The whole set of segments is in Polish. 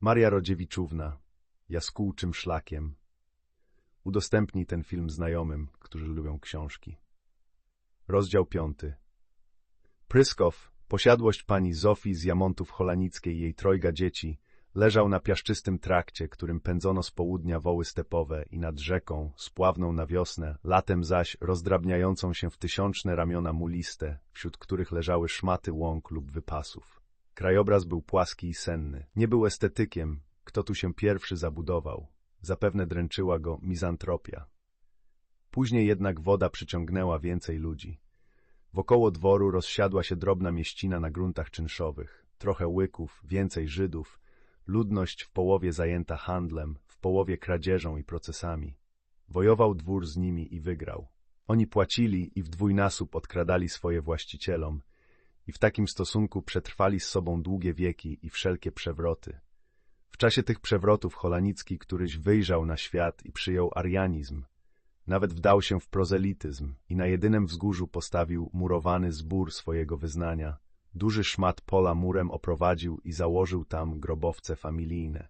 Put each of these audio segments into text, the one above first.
Maria Rodziewiczówna, jaskółczym szlakiem. Udostępnij ten film znajomym, którzy lubią książki. Rozdział piąty. Pryskow, posiadłość pani Zofii z Jamontów Holanickiej jej trojga dzieci, leżał na piaszczystym trakcie, którym pędzono z południa woły stepowe i nad rzeką, spławną na wiosnę, latem zaś rozdrabniającą się w tysiączne ramiona muliste, wśród których leżały szmaty łąk lub wypasów. Krajobraz był płaski i senny. Nie był estetykiem, kto tu się pierwszy zabudował. Zapewne dręczyła go mizantropia. Później jednak woda przyciągnęła więcej ludzi. Wokoło dworu rozsiadła się drobna mieścina na gruntach czynszowych, trochę łyków, więcej Żydów, ludność w połowie zajęta handlem, w połowie kradzieżą i procesami. Wojował dwór z nimi i wygrał. Oni płacili i w dwójnasób odkradali swoje właścicielom i w takim stosunku przetrwali z sobą długie wieki i wszelkie przewroty. W czasie tych przewrotów Holanicki któryś wyjrzał na świat i przyjął arianizm, nawet wdał się w prozelityzm i na jedynym wzgórzu postawił murowany zbór swojego wyznania. Duży szmat pola murem oprowadził i założył tam grobowce familijne.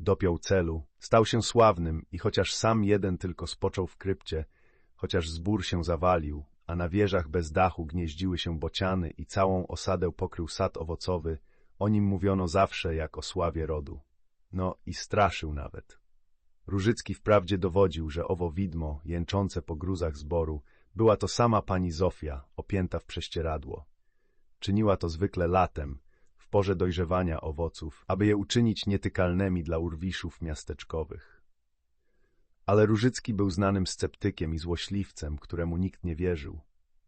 Dopiął celu, stał się sławnym i chociaż sam jeden tylko spoczął w krypcie, chociaż zbór się zawalił, a na wieżach bez dachu gnieździły się bociany i całą osadę pokrył sad owocowy, o nim mówiono zawsze jak o sławie rodu. No i straszył nawet. Różycki wprawdzie dowodził, że owo widmo, jęczące po gruzach zboru, była to sama pani Zofia, opięta w prześcieradło. Czyniła to zwykle latem, w porze dojrzewania owoców, aby je uczynić nietykalnymi dla urwiszów miasteczkowych. Ale Różycki był znanym sceptykiem i złośliwcem, któremu nikt nie wierzył.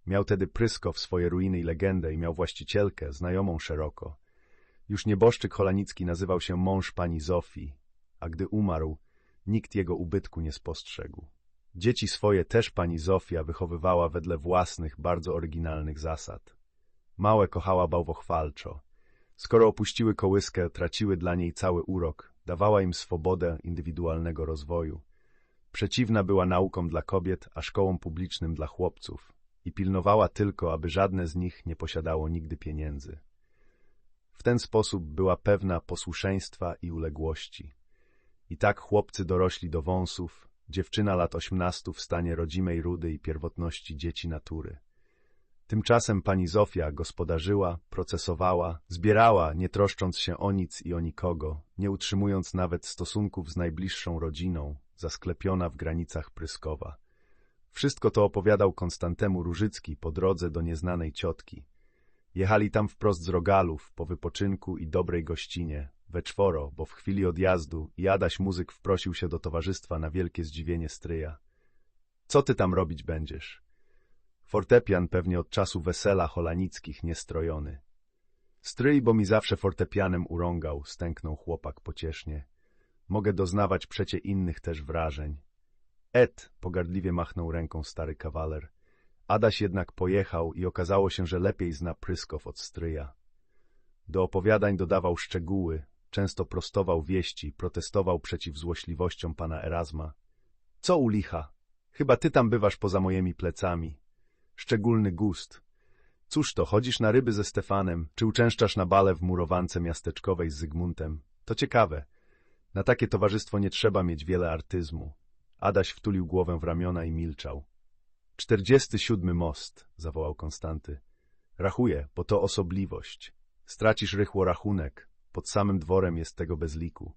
Miał tedy Pryskow swoje ruiny i legendę i miał właścicielkę, znajomą szeroko. Już nieboszczyk Holanicki nazywał się mąż pani Zofii, a gdy umarł, nikt jego ubytku nie spostrzegł. Dzieci swoje też pani Zofia wychowywała wedle własnych, bardzo oryginalnych zasad. Małe kochała bałwochwalczo. Skoro opuściły kołyskę, traciły dla niej cały urok, dawała im swobodę indywidualnego rozwoju. Przeciwna była naukom dla kobiet, a szkołom publicznym dla chłopców i pilnowała tylko, aby żadne z nich nie posiadało nigdy pieniędzy. W ten sposób była pewna posłuszeństwa i uległości. I tak chłopcy dorośli do wąsów, dziewczyna lat osiemnastu w stanie rodzimej rudy i pierwotności dzieci natury. Tymczasem pani Zofia gospodarzyła, procesowała, zbierała, nie troszcząc się o nic i o nikogo, nie utrzymując nawet stosunków z najbliższą rodziną, zasklepiona w granicach Pryskowa. Wszystko to opowiadał Konstantemu Różycki po drodze do nieznanej ciotki. Jechali tam wprost z Rogalów, po wypoczynku i dobrej gościnie, we czworo, bo w chwili odjazdu Jadaś muzyk wprosił się do towarzystwa na wielkie zdziwienie stryja. Co ty tam robić będziesz? Fortepian pewnie od czasu wesela holanickich niestrojony. Stryj, bo mi zawsze fortepianem urągał, stęknął chłopak pociesznie. Mogę doznawać przecie innych też wrażeń. Et, pogardliwie machnął ręką stary kawaler. Adaś jednak pojechał i okazało się, że lepiej zna Pryskow od stryja. Do opowiadań dodawał szczegóły, często prostował wieści, protestował przeciw złośliwościom pana Erasma. Co u licha? Chyba ty tam bywasz poza moimi plecami. Szczególny gust. Cóż to, chodzisz na ryby ze Stefanem, czy uczęszczasz na bale w murowance miasteczkowej z Zygmuntem? To ciekawe. Na takie towarzystwo nie trzeba mieć wiele artyzmu. Adaś wtulił głowę w ramiona i milczał. Czterdziesty siódmy most, zawołał Konstanty. Rachuję, bo to osobliwość. Stracisz rychło rachunek. Pod samym dworem jest tego bez liku.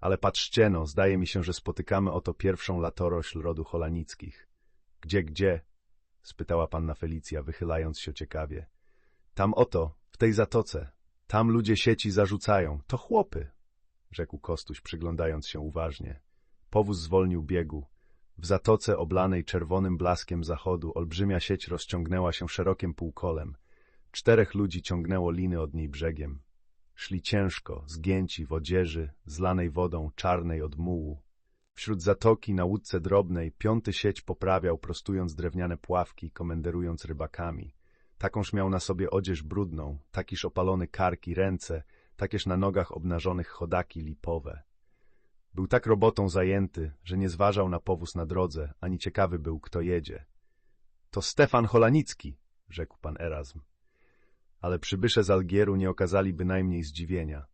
Ale patrzcie no, zdaje mi się, że spotykamy oto pierwszą latorośl rodu Holanickich. Gdzie, gdzie? spytała panna Felicja, wychylając się ciekawie. Tam oto, w tej zatoce. Tam ludzie sieci zarzucają. To chłopy, rzekł Kostuś, przyglądając się uważnie. Powóz zwolnił biegu. W zatoce oblanej czerwonym blaskiem zachodu olbrzymia sieć rozciągnęła się szerokim półkolem. Czterech ludzi ciągnęło liny od niej brzegiem. Szli ciężko, zgięci w odzieży, zlanej wodą, czarnej od mułu. Wśród zatoki na łódce drobnej piąty sieć poprawiał, prostując drewniane pławki, komenderując rybakami. Takąż miał na sobie odzież brudną, takiż opalony karki, ręce, takież na nogach obnażonych chodaki lipowe. Był tak robotą zajęty, że nie zważał na powóz na drodze, ani ciekawy był, kto jedzie. To Stefan Holanicki, rzekł pan Erasm. Ale przybysze z Algieru nie okazali bynajmniej zdziwienia.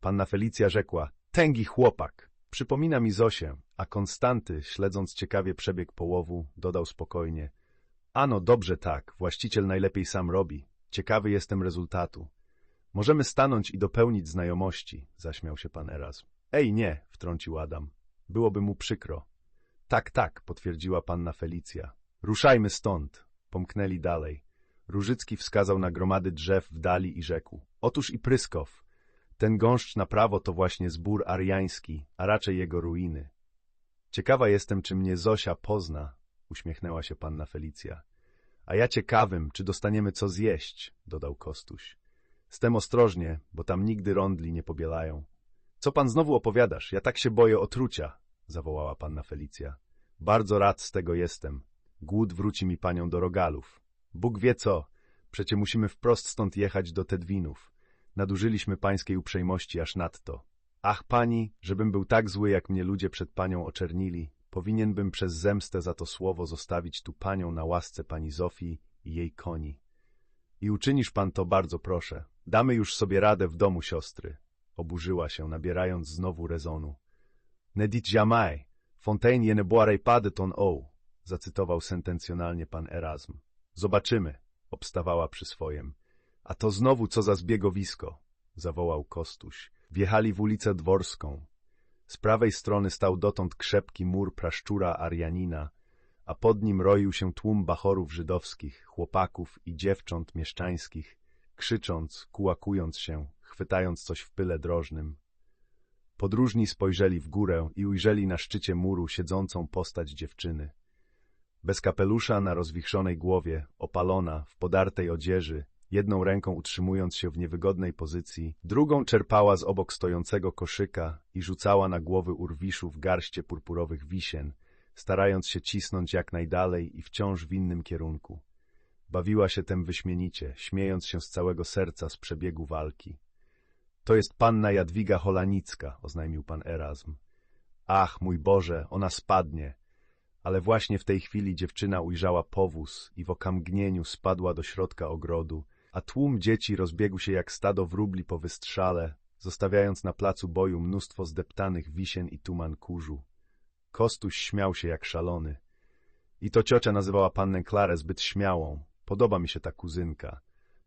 Panna Felicja rzekła, tęgi chłopak. Przypomina mi Zosię, a Konstanty, śledząc ciekawie przebieg połowu, dodał spokojnie. Ano, dobrze tak, właściciel najlepiej sam robi. Ciekawy jestem rezultatu. Możemy stanąć i dopełnić znajomości, zaśmiał się pan Erazm. Ej, nie, wtrącił Adam. Byłoby mu przykro. Tak, tak, potwierdziła panna Felicja. Ruszajmy stąd. Pomknęli dalej. Różycki wskazał na gromady drzew w dali i rzekł. Otóż i Pryskow. Ten gąszcz na prawo to właśnie zbór ariański, a raczej jego ruiny. Ciekawa jestem, czy mnie Zosia pozna, uśmiechnęła się panna Felicja. A ja ciekawym, czy dostaniemy co zjeść, dodał Kostuś. Stem ostrożnie, bo tam nigdy rondli nie pobielają. Co pan znowu opowiadasz? Ja tak się boję otrucia, zawołała panna Felicja. Bardzo rad z tego jestem. Głód wróci mi panią do rogalów. Bóg wie co, przecie musimy wprost stąd jechać do Tedwinów. Nadużyliśmy pańskiej uprzejmości aż nadto. Ach, pani, żebym był tak zły, jak mnie ludzie przed panią oczernili, powinienbym przez zemstę za to słowo zostawić tu panią na łasce pani Zofii i jej koni. I uczynisz pan to bardzo proszę. Damy już sobie radę w domu siostry. Oburzyła się, nabierając znowu rezonu. Ne dit jamais, Fontaine je ne boirait pas de ton eau, zacytował sentencjonalnie pan Erasm. Zobaczymy, obstawała przy swojem. A to znowu co za zbiegowisko, zawołał Kostuś. Wjechali w ulicę Dworską. Z prawej strony stał dotąd krzepki mur praszczura Arianina, a pod nim roił się tłum bachorów żydowskich, chłopaków i dziewcząt mieszczańskich, krzycząc, kułakując się, chwytając coś w pyle drożnym. Podróżni spojrzeli w górę i ujrzeli na szczycie muru siedzącą postać dziewczyny. Bez kapelusza na rozwichrzonej głowie, opalona, w podartej odzieży, jedną ręką utrzymując się w niewygodnej pozycji, drugą czerpała z obok stojącego koszyka i rzucała na głowy urwiszów garście purpurowych wisien, starając się cisnąć jak najdalej i wciąż w innym kierunku. Bawiła się tem wyśmienicie, śmiejąc się z całego serca z przebiegu walki. To jest panna Jadwiga Holanicka, oznajmił pan Erasm. Ach, mój Boże, ona spadnie. Ale właśnie w tej chwili dziewczyna ujrzała powóz i w okamgnieniu spadła do środka ogrodu, a tłum dzieci rozbiegł się jak stado wróbli po wystrzale, zostawiając na placu boju mnóstwo zdeptanych wisien i tuman kurzu. Kostuś śmiał się jak szalony. I to ciocia nazywała pannę Klarę zbyt śmiałą. Podoba mi się ta kuzynka.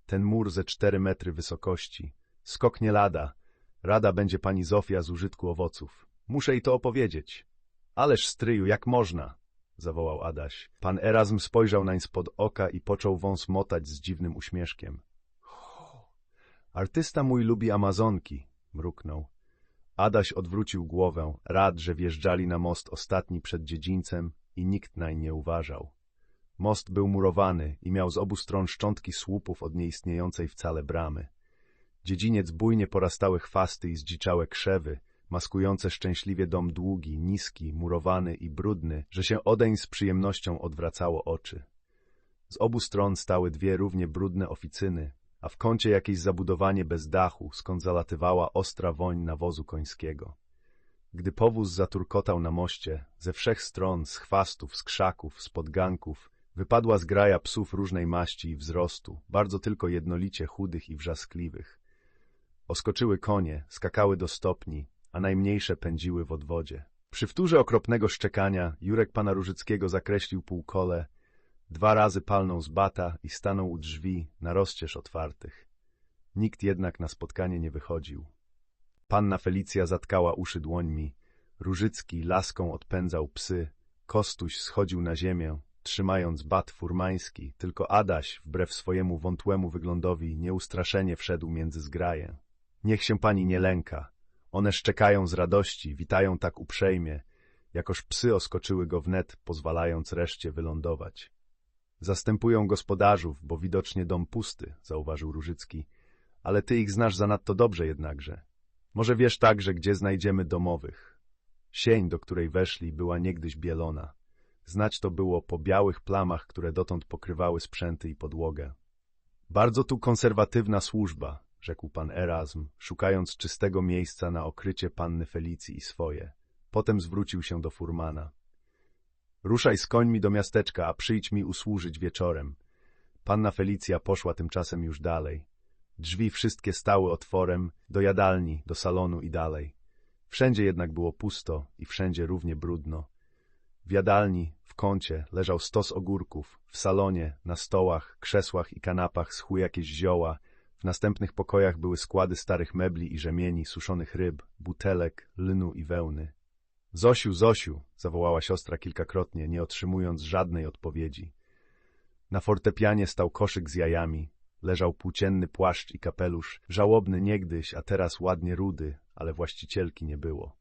Ten mur ze cztery metry wysokości. Skok nie lada. Rada będzie pani Zofia z użytku owoców. Muszę jej to opowiedzieć. Ależ stryju, jak można? zawołał Adaś. Pan Erasm spojrzał nań spod oka i począł wąs motać z dziwnym uśmieszkiem. Artysta mój lubi Amazonki, mruknął. Adaś odwrócił głowę, rad, że wjeżdżali na most ostatni przed dziedzińcem i nikt nań nie uważał. Most był murowany i miał z obu stron szczątki słupów od nieistniejącej wcale bramy. Dziedziniec bujnie porastały chwasty i zdziczałe krzewy, maskujące szczęśliwie dom długi, niski, murowany i brudny, że się odeń z przyjemnością odwracało oczy. Z obu stron stały dwie równie brudne oficyny, a w kącie jakieś zabudowanie bez dachu, skąd zalatywała ostra woń nawozu końskiego. Gdy powóz zaturkotał na moście, ze wszech stron, z chwastów, z krzaków, z podganków, wypadła zgraja psów różnej maści i wzrostu, bardzo tylko jednolicie chudych i wrzaskliwych. Oskoczyły konie, skakały do stopni, a najmniejsze pędziły w odwodzie. Przy wtórze okropnego szczekania Jurek pana Różyckiego zakreślił półkole, dwa razy palnął z bata i stanął u drzwi na rozcież otwartych. Nikt jednak na spotkanie nie wychodził. Panna Felicja zatkała uszy dłońmi, Różycki laską odpędzał psy, Kostuś schodził na ziemię, trzymając bat furmański, tylko Adaś, wbrew swojemu wątłemu wyglądowi, nieustraszenie wszedł między zgraję. Niech się pani nie lęka. One szczekają z radości, witają tak uprzejmie, jakoż psy oskoczyły go wnet, pozwalając reszcie wylądować. Zastępują gospodarzów, bo widocznie dom pusty, zauważył Różycki, ale ty ich znasz zanadto dobrze jednakże. Może wiesz także, gdzie znajdziemy domowych. Sień, do której weszli, była niegdyś bielona. Znać to było po białych plamach, które dotąd pokrywały sprzęty i podłogę. Bardzo tu konserwatywna służba, rzekł pan Erasm, szukając czystego miejsca na okrycie panny Felicji i swoje. Potem zwrócił się do furmana. Ruszaj z końmi do miasteczka, a przyjdź mi usłużyć wieczorem. Panna Felicja poszła tymczasem już dalej. Drzwi wszystkie stały otworem do jadalni, do salonu i dalej. Wszędzie jednak było pusto i wszędzie równie brudno. W jadalni, w kącie, leżał stos ogórków, w salonie, na stołach, krzesłach i kanapach schły jakieś zioła, w następnych pokojach były składy starych mebli i rzemieni, suszonych ryb, butelek, lnu i wełny. Zosiu, Zosiu, zawołała siostra kilkakrotnie, nie otrzymując żadnej odpowiedzi. Na fortepianie stał koszyk z jajami, leżał płócienny płaszcz i kapelusz, żałobny niegdyś, a teraz ładnie rudy, ale właścicielki nie było.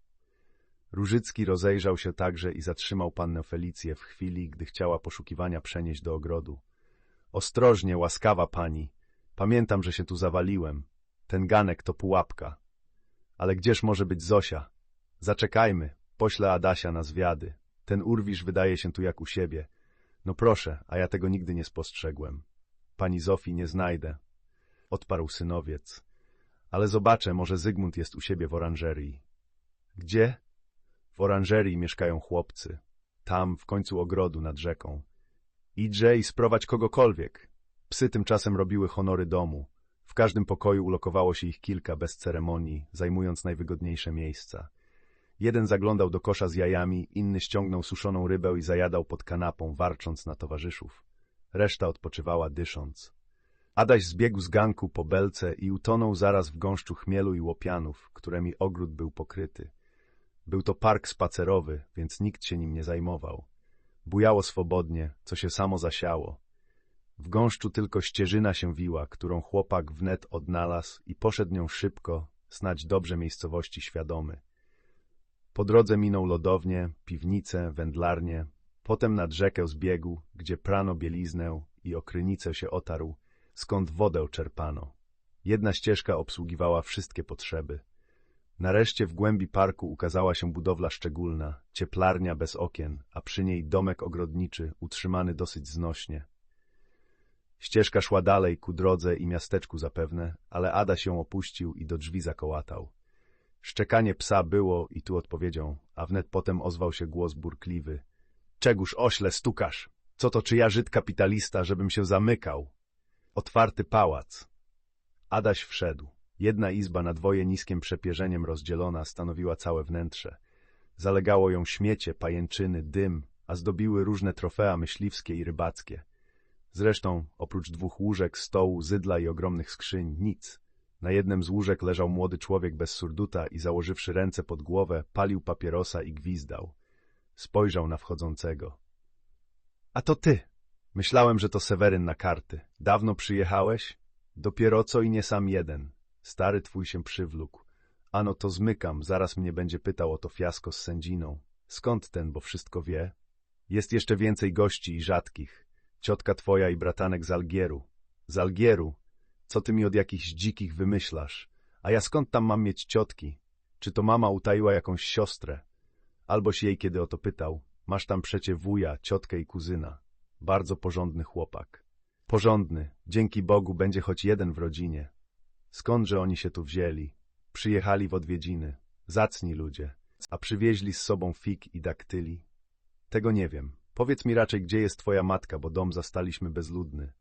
Różycki rozejrzał się także i zatrzymał pannę Felicję w chwili, gdy chciała poszukiwania przenieść do ogrodu. Ostrożnie, łaskawa pani. Pamiętam, że się tu zawaliłem. Ten ganek to pułapka. Ale gdzież może być Zosia? Zaczekajmy, poślę Adasia na zwiady. Ten urwisz wydaje się tu jak u siebie. No proszę, a ja tego nigdy nie spostrzegłem. Pani Zofii nie znajdę. Odparł synowiec. Ale zobaczę, może Zygmunt jest u siebie w oranżerii. Gdzie? W oranżerii mieszkają chłopcy. Tam, w końcu ogrodu nad rzeką. Idźże i sprowadź kogokolwiek. Psy tymczasem robiły honory domu. W każdym pokoju ulokowało się ich kilka bez ceremonii, zajmując najwygodniejsze miejsca. Jeden zaglądał do kosza z jajami, inny ściągnął suszoną rybę i zajadał pod kanapą, warcząc na towarzyszów. Reszta odpoczywała dysząc. Adaś zbiegł z ganku po belce i utonął zaraz w gąszczu chmielu i łopianów, którymi ogród był pokryty. Był to park spacerowy, więc nikt się nim nie zajmował. Bujało swobodnie, co się samo zasiało. W gąszczu tylko ścieżyna się wiła, którą chłopak wnet odnalazł i poszedł nią szybko, snać dobrze miejscowości świadomy. Po drodze minął lodownię, piwnicę, wędlarnię, potem nad rzekę zbiegł, gdzie prano bieliznę i okrynicę się otarł, skąd wodę czerpano. Jedna ścieżka obsługiwała wszystkie potrzeby. Nareszcie w głębi parku ukazała się budowla szczególna, cieplarnia bez okien, a przy niej domek ogrodniczy, utrzymany dosyć znośnie. Ścieżka szła dalej ku drodze i miasteczku zapewne, ale Ada się opuścił i do drzwi zakołatał. Szczekanie psa było i tu odpowiedzią, a wnet potem ozwał się głos burkliwy. Czegóż ośle stukasz? Co to czy ja Żyd kapitalista, żebym się zamykał? Otwarty pałac. Adaś wszedł. Jedna izba na dwoje niskim przepierzeniem rozdzielona stanowiła całe wnętrze. Zalegało ją śmiecie, pajęczyny, dym, a zdobiły różne trofea myśliwskie i rybackie. Zresztą, oprócz dwóch łóżek, stołu, zydla i ogromnych skrzyń, nic. Na jednym z łóżek leżał młody człowiek bez surduta i założywszy ręce pod głowę, palił papierosa i gwizdał. Spojrzał na wchodzącego. — A to ty! Myślałem, że to Seweryn na karty. Dawno przyjechałeś? Dopiero co i nie sam jeden. Stary twój się przywlókł. Ano to zmykam, zaraz mnie będzie pytał o to fiasko z sędziną. Skąd ten, bo wszystko wie? Jest jeszcze więcej gości i rzadkich. Ciotka twoja i bratanek z Algieru. Z Algieru? Co ty mi od jakichś dzikich wymyślasz? A ja skąd tam mam mieć ciotki? Czy to mama utaiła jakąś siostrę? Alboś jej kiedy o to pytał. Masz tam przecie wuja, ciotkę i kuzyna. Bardzo porządny chłopak. Porządny, dzięki Bogu będzie choć jeden w rodzinie. Skądże oni się tu wzięli? Przyjechali w odwiedziny. Zacni ludzie. A przywieźli z sobą fig i daktyli? Tego nie wiem. Powiedz mi raczej, gdzie jest twoja matka, bo dom zastaliśmy bezludny.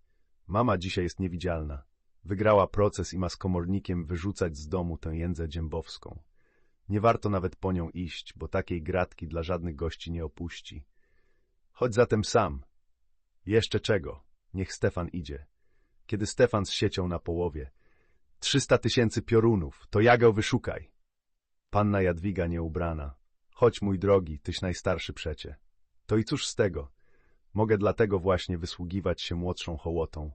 Mama dzisiaj jest niewidzialna. Wygrała proces i ma z komornikiem wyrzucać z domu tę jędzę dziębowską. Nie warto nawet po nią iść, bo takiej gratki dla żadnych gości nie opuści. Chodź zatem sam. Jeszcze czego? Niech Stefan idzie. Kiedy Stefan z siecią na połowie. Trzysta tysięcy piorunów, to jagę wyszukaj. Panna Jadwiga nieubrana. Chodź, mój drogi, tyś najstarszy przecie. To i cóż z tego? Mogę dlatego właśnie wysługiwać się młodszą hołotą.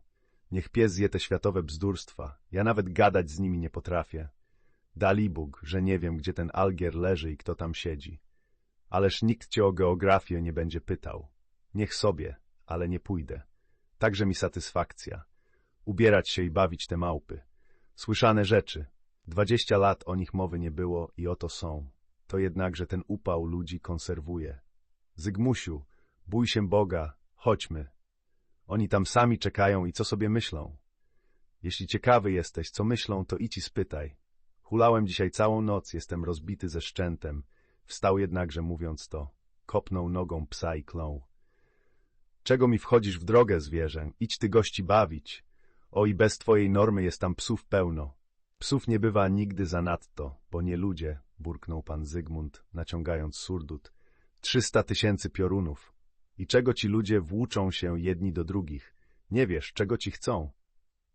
Niech pies zje te światowe bzdurstwa. Ja nawet gadać z nimi nie potrafię. Dali Bóg, że nie wiem, gdzie ten Algier leży i kto tam siedzi. Ależ nikt cię o geografię nie będzie pytał. Niech sobie, ale nie pójdę. Także mi satysfakcja. Ubierać się i bawić te małpy. Słyszane rzeczy. Dwadzieścia lat o nich mowy nie było i oto są. To jednakże ten upał ludzi konserwuje. Zygmusiu, bój się Boga, chodźmy. Oni tam sami czekają i co sobie myślą? Jeśli ciekawy jesteś, co myślą, to idź i spytaj. Hulałem dzisiaj całą noc, jestem rozbity ze szczętem. Wstał jednakże, mówiąc to, kopnął nogą psa i klął. Czego mi wchodzisz w drogę, zwierzę? Idź ty gości bawić. O i bez twojej normy jest tam psów pełno. Psów nie bywa nigdy zanadto, bo nie ludzie, burknął pan Zygmunt, naciągając surdut. Trzysta tysięcy piorunów. I czego ci ludzie włóczą się jedni do drugich? Nie wiesz, czego ci chcą.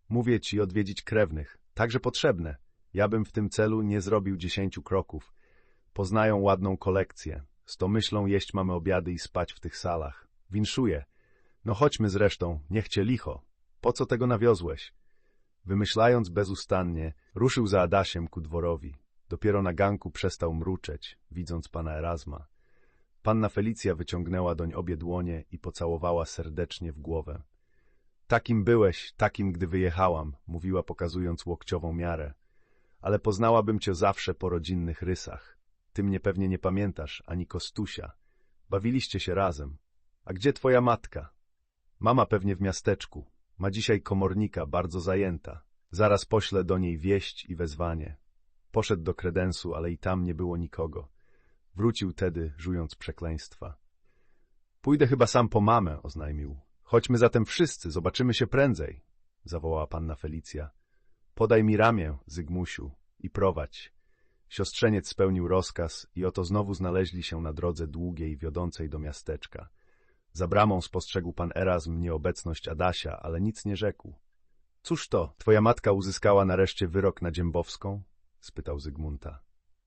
Mówię ci odwiedzić krewnych, także potrzebne. Ja bym w tym celu nie zrobił dziesięciu kroków. Poznają ładną kolekcję. Z to myślą jeść mamy obiady i spać w tych salach. Winszuję. No chodźmy zresztą, niech cię licho. Po co tego nawiozłeś? Wymyślając bezustannie, ruszył za Adasiem ku dworowi. Dopiero na ganku przestał mruczeć, widząc pana Erasma. Panna Felicja wyciągnęła doń obie dłonie i pocałowała serdecznie w głowę. Takim byłeś, takim gdy wyjechałam, mówiła pokazując łokciową miarę. Ale poznałabym cię zawsze po rodzinnych rysach. Ty mnie pewnie nie pamiętasz, ani Kostusia. Bawiliście się razem. A gdzie twoja matka? Mama pewnie w miasteczku. Ma dzisiaj komornika, bardzo zajęta. Zaraz poślę do niej wieść i wezwanie. Poszedł do kredensu, ale i tam nie było nikogo. Wrócił tedy, żując przekleństwa. Pójdę chyba sam po mamę, oznajmił. Chodźmy zatem wszyscy, zobaczymy się prędzej, zawołała panna Felicja. Podaj mi ramię, Zygmusiu, i prowadź. Siostrzeniec spełnił rozkaz i oto znowu znaleźli się na drodze długiej, wiodącej do miasteczka. Za bramą spostrzegł pan Erasm nieobecność Adasia, ale nic nie rzekł. Cóż to, twoja matka uzyskała nareszcie wyrok na Dziębowską? spytał Zygmunta.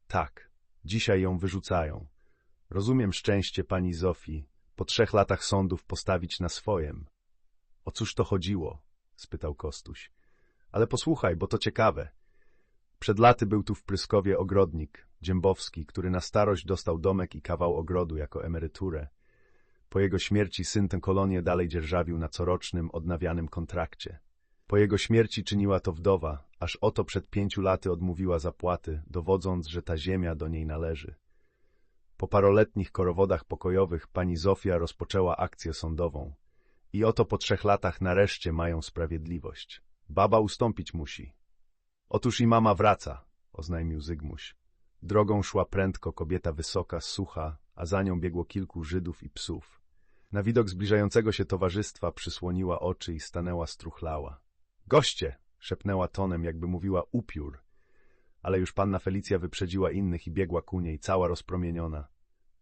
Tak, dzisiaj ją wyrzucają. Rozumiem szczęście pani Zofii, po trzech latach sądów postawić na swojem. O cóż to chodziło? spytał Kostuś. Ale posłuchaj, bo to ciekawe. Przed laty był tu w Pryskowie ogrodnik, Dziębowski, który na starość dostał domek i kawał ogrodu jako emeryturę. Po jego śmierci syn tę kolonię dalej dzierżawił na corocznym, odnawianym kontrakcie. Po jego śmierci czyniła to wdowa, aż oto przed pięciu laty odmówiła zapłaty, dowodząc, że ta ziemia do niej należy. Po paroletnich korowodach pokojowych pani Zofia rozpoczęła akcję sądową. I oto po trzech latach nareszcie mają sprawiedliwość. Baba ustąpić musi. Otóż i mama wraca, oznajmił Zygmuś. Drogą szła prędko kobieta wysoka, sucha, a za nią biegło kilku Żydów i psów. Na widok zbliżającego się towarzystwa przysłoniła oczy i stanęła struchlała. Goście! szepnęła tonem, jakby mówiła upiór. Ale już panna Felicja wyprzedziła innych i biegła ku niej, cała rozpromieniona.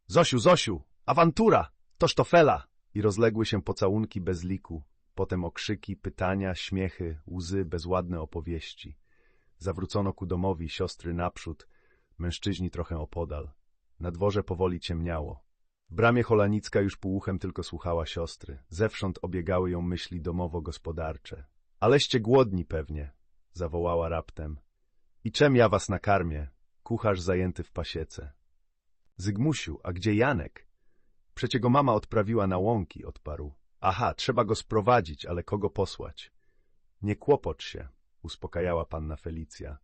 Zosiu, Zosiu! Awantura! Toż to fela! I rozległy się pocałunki bez liku, potem okrzyki, pytania, śmiechy, łzy, bezładne opowieści. Zawrócono ku domowi siostry naprzód, mężczyźni trochę opodal. Na dworze powoli ciemniało. Bramie Holanicka już półuchem tylko słuchała siostry. Zewsząd obiegały ją myśli domowo-gospodarcze. Aleście głodni pewnie, zawołała raptem. I czem ja was nakarmię? Kucharz zajęty w pasiece. Zygmusiu, a gdzie Janek? Przecie go mama odprawiła na łąki, odparł. Aha, trzeba go sprowadzić, ale kogo posłać? Nie kłopocz się, uspokajała panna Felicja.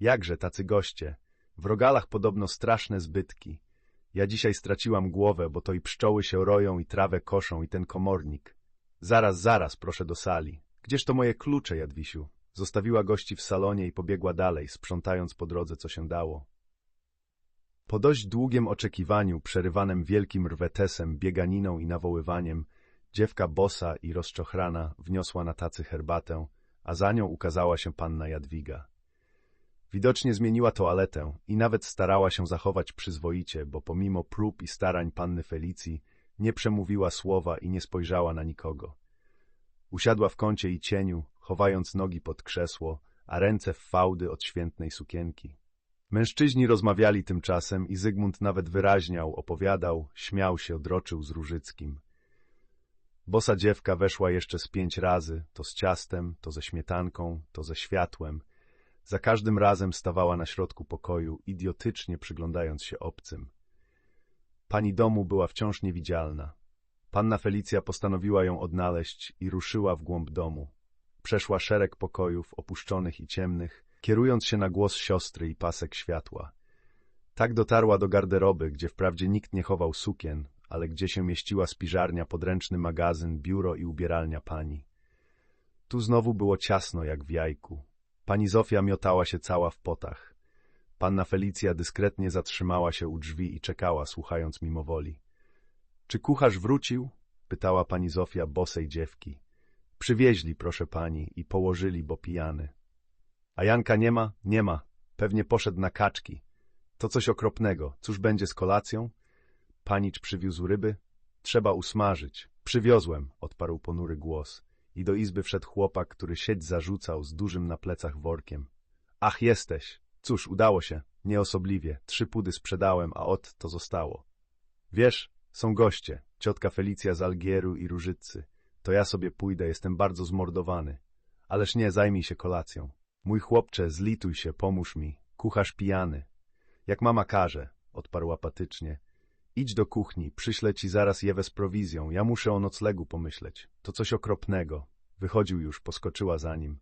Jakże tacy goście? W rogalach podobno straszne zbytki. Ja dzisiaj straciłam głowę, bo to i pszczoły się roją, i trawę koszą, i ten komornik. Zaraz, zaraz, proszę do sali. Gdzież to moje klucze, Jadwisiu? Zostawiła gości w salonie i pobiegła dalej, sprzątając po drodze, co się dało. Po dość długim oczekiwaniu, przerywanym wielkim rwetesem, bieganiną i nawoływaniem, dziewka bosa i rozczochrana wniosła na tacy herbatę, a za nią ukazała się panna Jadwiga. Widocznie zmieniła toaletę i nawet starała się zachować przyzwoicie, bo pomimo prób i starań panny Felicji nie przemówiła słowa i nie spojrzała na nikogo. Usiadła w kącie i cieniu, chowając nogi pod krzesło, a ręce w fałdy od świętnej sukienki. Mężczyźni rozmawiali tymczasem i Zygmunt nawet wyraźniał, opowiadał, śmiał się, odroczył z Różyckim. Bosa dziewka weszła jeszcze z pięć razy, to z ciastem, to ze śmietanką, to ze światłem. Za każdym razem stawała na środku pokoju, idiotycznie przyglądając się obcym. Pani domu była wciąż niewidzialna. Panna Felicja postanowiła ją odnaleźć i ruszyła w głąb domu. Przeszła szereg pokojów, opuszczonych i ciemnych, kierując się na głos siostry i pasek światła. Tak dotarła do garderoby, gdzie wprawdzie nikt nie chował sukien, ale gdzie się mieściła spiżarnia, podręczny magazyn, biuro i ubieralnia pani. Tu znowu było ciasno jak w jajku. Pani Zofia miotała się cała w potach. Panna Felicja dyskretnie zatrzymała się u drzwi i czekała, słuchając mimowoli. Czy kucharz wrócił? pytała pani Zofia bosej dziewki. Przywieźli, proszę pani, i położyli, bo pijany. A Janka nie ma? Nie ma. Pewnie poszedł na kaczki. To coś okropnego. Cóż będzie z kolacją? Panicz przywiózł ryby? Trzeba usmażyć. Przywiozłem, odparł ponury głos. I do izby wszedł chłopak, który sieć zarzucał z dużym na plecach workiem. Ach, jesteś. Cóż, udało się. Nieosobliwie. Trzy pudy sprzedałem, a ot to zostało. Wiesz, są goście. Ciotka Felicja z Algieru i Różycy. To ja sobie pójdę, jestem bardzo zmordowany. Ależ nie, zajmij się kolacją. Mój chłopcze, zlituj się, pomóż mi. Kucharz pijany. Jak mama każe, odparł apatycznie. Idź do kuchni, przyślę ci zaraz Jewę z prowizją. Ja muszę o noclegu pomyśleć. To coś okropnego. Wychodził już, poskoczyła za nim.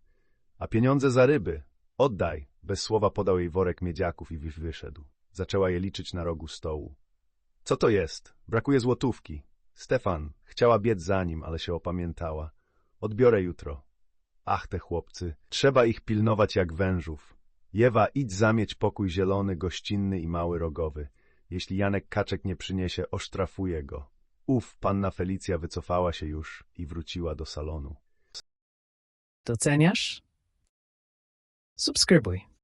A pieniądze za ryby? Oddaj. Bez słowa podał jej worek miedziaków i wy- wyszedł. Zaczęła je liczyć na rogu stołu. Co to jest? Brakuje złotówki. Stefan, chciała biec za nim, ale się opamiętała. Odbiorę jutro. Ach, te chłopcy, trzeba ich pilnować jak wężów. Jewa, idź zamieć pokój zielony, gościnny i mały rogowy. Jeśli Janek Kaczek nie przyniesie, osztrafuję go. Uf, panna Felicja wycofała się już i wróciła do salonu. Doceniasz? Subskrybuj.